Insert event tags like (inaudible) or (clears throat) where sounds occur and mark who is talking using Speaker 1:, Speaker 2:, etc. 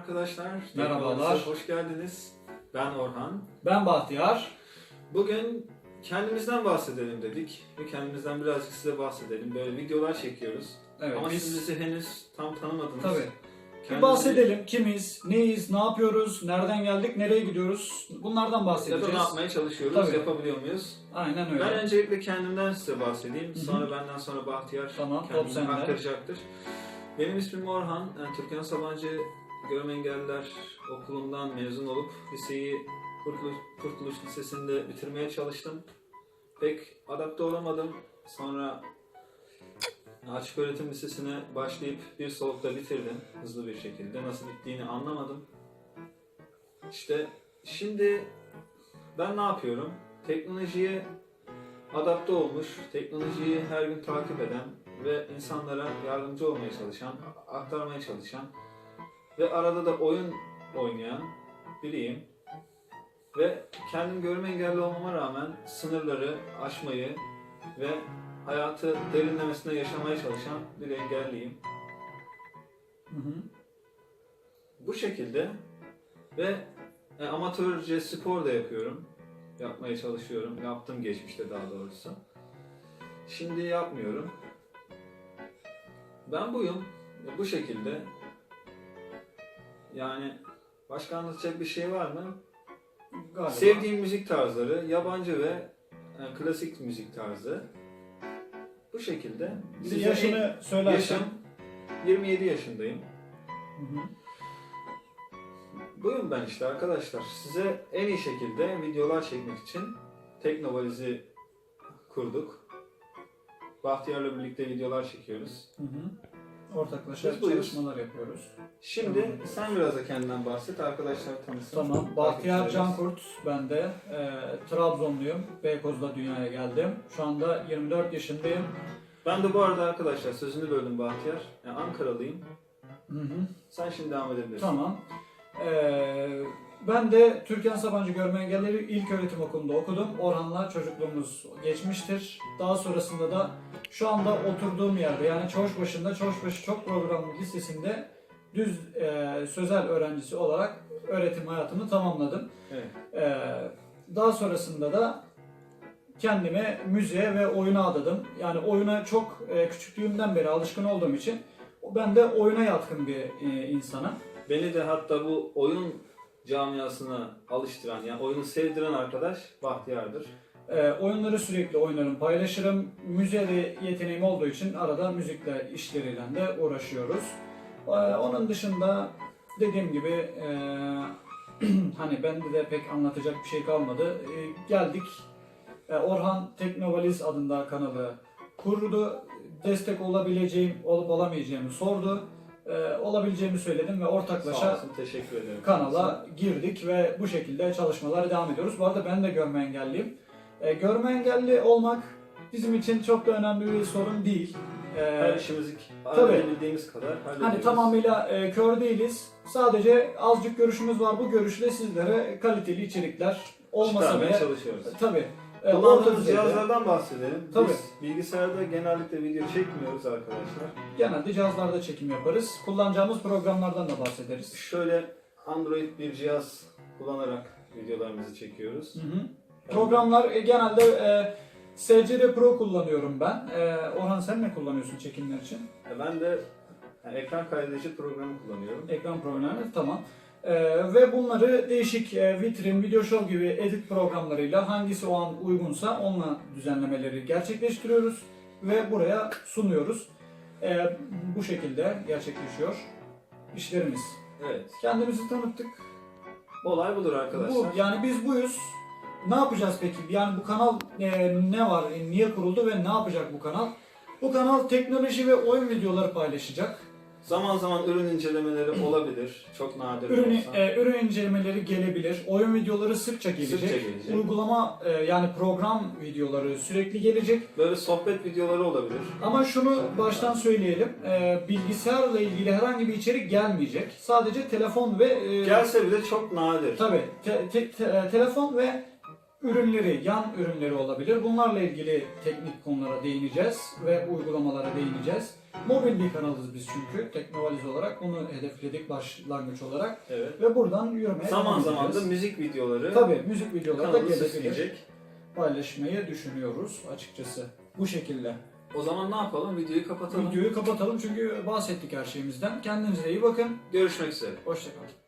Speaker 1: arkadaşlar.
Speaker 2: Merhabalar.
Speaker 1: Hoş geldiniz. Ben Orhan.
Speaker 2: Ben Bahtiyar.
Speaker 1: Bugün kendimizden bahsedelim dedik. Ve kendimizden birazcık size bahsedelim. Böyle videolar çekiyoruz.
Speaker 2: Evet,
Speaker 1: Ama
Speaker 2: biz
Speaker 1: siz bizi henüz tam tanımadınız.
Speaker 2: tabii. Bir
Speaker 1: Kendinizi-
Speaker 2: bahsedelim. Kimiz, neyiz, ne yapıyoruz, nereden geldik, nereye gidiyoruz? Bunlardan
Speaker 1: Ya da
Speaker 2: bahsedeceğiz.
Speaker 1: ne yapmaya çalışıyoruz,
Speaker 2: Tabii.
Speaker 1: yapabiliyor muyuz?
Speaker 2: Aynen öyle.
Speaker 1: Ben öncelikle kendimden size bahsedeyim. Sonra benden sonra Bahtiyar
Speaker 2: Tamam,
Speaker 1: kendini aktaracaktır. Benim ismim Orhan. Yani Türkan Sabancı Görme Engelliler Okulu'ndan mezun olup liseyi Kurtuluş, Kurtuluş Lisesi'nde bitirmeye çalıştım. Pek adapte olamadım. Sonra Açık Öğretim Lisesi'ne başlayıp bir solukta bitirdim hızlı bir şekilde. Nasıl bittiğini anlamadım. İşte şimdi ben ne yapıyorum? Teknolojiye adapte olmuş, teknolojiyi her gün takip eden ve insanlara yardımcı olmaya çalışan, aktarmaya çalışan ve arada da oyun oynayan biriyim. Ve kendim görme engelli olmama rağmen sınırları aşmayı ve hayatı derinlemesine yaşamaya çalışan bir engelliyim.
Speaker 2: Hı hı.
Speaker 1: Bu şekilde ve e, amatörce spor da yapıyorum. Yapmaya çalışıyorum. Yaptım geçmişte daha doğrusu. Şimdi yapmıyorum. Ben buyum. Bu şekilde. Yani başka anlatacak bir şey var mı?
Speaker 2: Galiba.
Speaker 1: Sevdiğim müzik tarzları, yabancı ve e, klasik müzik tarzı. Bu şekilde.
Speaker 2: Bir
Speaker 1: Size
Speaker 2: yaşını
Speaker 1: en-
Speaker 2: söylersen.
Speaker 1: yaşım 27 yaşındayım.
Speaker 2: Hı hı.
Speaker 1: Buyum ben işte arkadaşlar. Size en iyi şekilde videolar çekmek için Teknovaliz'i kurduk. Bahtiyar'la birlikte videolar çekiyoruz.
Speaker 2: Hı hı. Ortaklaşa
Speaker 1: Biz buyuz.
Speaker 2: çalışmalar yapıyoruz.
Speaker 1: Şimdi
Speaker 2: Tamam.
Speaker 1: sen biraz da kendinden bahset. Arkadaşlar tanısın.
Speaker 2: Tamam. Bahtiyar
Speaker 1: Takipçilerimiz.
Speaker 2: Cankurt ben de. Ee, Trabzonluyum. Beykoz'da dünyaya geldim. Şu anda 24 yaşındayım.
Speaker 1: Ben de bu arada arkadaşlar sözünü böldüm Bahtiyar. Yani Ankaralıyım.
Speaker 2: Hı hı.
Speaker 1: Sen şimdi devam edebilirsin.
Speaker 2: Tamam. Ee, ben de Türkan Sabancı Görme Engelleri İlk Öğretim Okulu'nda okudum. Orhan'la çocukluğumuz geçmiştir. Daha sonrasında da şu anda oturduğum yerde yani Çavuşbaşı'nda Çavuşbaşı Çok Programlı Lisesi'nde düz e, sözel öğrencisi olarak öğretim hayatımı tamamladım.
Speaker 1: Evet.
Speaker 2: Ee, daha sonrasında da kendime müziğe ve oyuna adadım. Yani oyuna çok e, küçüklüğümden beri alışkın olduğum için ben de oyuna yatkın bir e, insanım.
Speaker 1: Beni de hatta bu oyun camiasına alıştıran, yani oyunu sevdiren arkadaş Bahtiyar'dır.
Speaker 2: Ee, oyunları sürekli oynarım, paylaşırım. Müziğe yeteneğim olduğu için arada müzikle işleriyle de uğraşıyoruz. Ee, onun dışında dediğim gibi e, (clears throat) hani bende de pek anlatacak bir şey kalmadı. Ee, geldik. Ee, Orhan Teknovaliz adında kanalı kurdu. Destek olabileceğim, olup olamayacağımı sordu. Ee, olabileceğimi söyledim ve ortaklaşa
Speaker 1: olsun, teşekkür ederim.
Speaker 2: kanala girdik ve bu şekilde çalışmalara devam ediyoruz. Bu arada ben de görme engelliyim. E, görme engelli olmak bizim için çok da önemli bir sorun değil. E,
Speaker 1: Her işimizi halledebildiğimiz kadar hallediyoruz.
Speaker 2: hani tamamıyla e, kör değiliz. Sadece azıcık görüşümüz var. Bu görüşle sizlere kaliteli içerikler olmasa
Speaker 1: Çıkarmaya
Speaker 2: bile
Speaker 1: çalışıyoruz.
Speaker 2: tabii e, orta
Speaker 1: Kullandığımız cihazlardan bahsedelim.
Speaker 2: Tabii.
Speaker 1: Biz bilgisayarda genellikle video çekmiyoruz arkadaşlar.
Speaker 2: genelde cihazlarda çekim yaparız. Kullanacağımız programlardan da bahsederiz.
Speaker 1: Şöyle Android bir cihaz kullanarak videolarımızı çekiyoruz.
Speaker 2: Hı hı. Programlar e, genelde e, SCD Pro kullanıyorum ben. E, Orhan sen ne kullanıyorsun çekimler için?
Speaker 1: E, Ben de yani ekran kaydedici programı kullanıyorum.
Speaker 2: Ekran programları tamam. E, ve bunları değişik e, vitrin, video show gibi edit programlarıyla hangisi o an uygunsa onunla düzenlemeleri gerçekleştiriyoruz ve buraya sunuyoruz. E, bu şekilde gerçekleşiyor işlerimiz.
Speaker 1: Evet.
Speaker 2: Kendimizi tanıttık.
Speaker 1: Olay budur arkadaşlar.
Speaker 2: Bu, yani biz buyuz. Ne yapacağız peki? Yani bu kanal e, ne var? Niye kuruldu ve ne yapacak bu kanal? Bu kanal teknoloji ve oyun videoları paylaşacak.
Speaker 1: Zaman zaman ürün incelemeleri (clears throat) olabilir. Çok nadir
Speaker 2: Ürün,
Speaker 1: olsa.
Speaker 2: e, ürün incelemeleri gelebilir. Oyun videoları sıkça gelecek.
Speaker 1: Sıkça gelecek.
Speaker 2: Uygulama e, yani program videoları sürekli gelecek.
Speaker 1: Böyle sohbet videoları olabilir.
Speaker 2: Ama şunu baştan söyleyelim. E, bilgisayarla ilgili herhangi bir içerik gelmeyecek. Sadece telefon ve e,
Speaker 1: Gelse bile çok nadir.
Speaker 2: Tabii. te- te- te- e, telefon ve ürünleri, yan ürünleri olabilir. Bunlarla ilgili teknik konulara değineceğiz ve uygulamalara değineceğiz. Mobil bir kanalız biz çünkü teknovaliz olarak. Bunu hedefledik başlangıç olarak.
Speaker 1: Evet.
Speaker 2: Ve buradan yürümeye
Speaker 1: Zaman
Speaker 2: devam
Speaker 1: zaman da
Speaker 2: edeceğiz.
Speaker 1: müzik videoları
Speaker 2: Tabii müzik videoları da
Speaker 1: kanalı
Speaker 2: gelebilir. Paylaşmayı düşünüyoruz açıkçası. Bu şekilde.
Speaker 1: O zaman ne yapalım? Videoyu kapatalım.
Speaker 2: Videoyu kapatalım çünkü bahsettik her şeyimizden. Kendinize iyi bakın.
Speaker 1: Görüşmek üzere.
Speaker 2: Hoşçakalın.